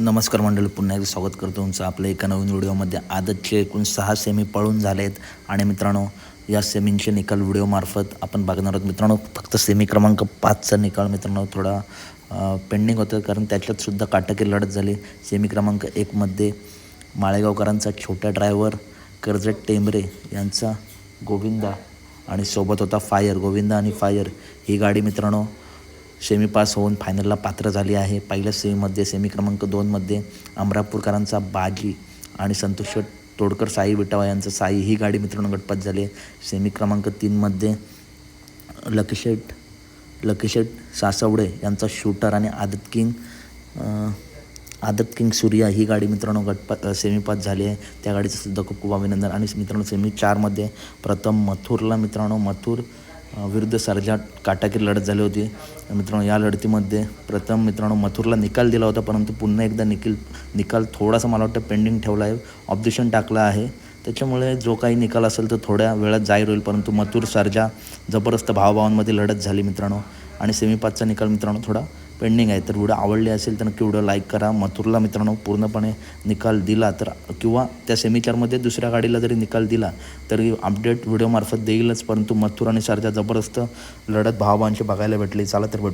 नमस्कार मंडळी पुन्हा एकदा स्वागत करतो तुमचं आपल्या एका नवीन व्हिडिओमध्ये. आदतचे एकूण सहा सेमी पळून झाले आहेत आणि मित्रांनो या सेमींचे निकाल व्हिडिओमार्फत आपण बघणार आहोत. मित्रांनो फक्त सेमी क्रमांक पाचचा निकाल मित्रांनो थोडा पेंडिंग होतं कारण त्याच्यातसुद्धा काटकी काटाकी लढत झाली. सेमी क्रमांक एकमध्ये माळेगावकरांचा छोटा ड्रायव्हर कर्जत टेंबरे यांचा गोविंदा आणि सोबत होता फायर गोविंदा आणि फायर ही गाडी मित्रांनो सेमी पास होऊन फायनलला पात्र झाली आहे. पहिल्या सेमीमध्ये सेमी क्रमांक दोनमध्ये अमरापूरकरांचा बाजी आणि संतोष तोडकर साई विटावा यांचं साई ही गाडी मित्रांनो गटपात झाली आहे. सेमी क्रमांक तीनमध्ये लकीशेट लकीशेट सासवडे यांचा शूटर आणि आदत किंग आदत किंग सूर्या ही गाडी मित्रांनो गटपात सेमी पास झाली आहे. त्या गाडीचं सुद्धा खूप खूप अभिनंदन. आणि मित्रांनो सेमी चारमध्ये प्रथम मथुरला मित्रांनो मथुर विरुद्ध सरजा काटाकीर लढत झाली होती. मित्रांनो या लढतीमध्ये प्रथम मित्रांनो मथुरला निकाल दिला होता परंतु पुन्हा एकदा निखिल निकाल थोडासा मला वाटतं पेंडिंग ठेवला आहे. ऑब्जेक्शन टाकलं आहे. त्याच्यामुळे जो काही निकाल असेल तो थोड्या वेळात जाहीर होईल परंतु मथुर सरजा जबरदस्त भावभावांमध्ये लढत झाली मित्रांनो. आणि सेमीपाचचा निकाल मित्रांनो थोडा पेंडिंग आहे तर व्हिडिओ आवडले असेल तर नक्की व्हिडिओ लाईक करा. मथुरला मित्रांनो पूर्णपणे निकाल दिला तर किंवा त्या सेमीचारमध्ये दुसऱ्या गाडीला जरी निकाल दिला तरी अपडेट व्हिडिओमार्फत देईलच. परंतु मथुर आणि सारख्या जबरदस्त लढत भावांशी बघायला भेटली. चला तर भेट.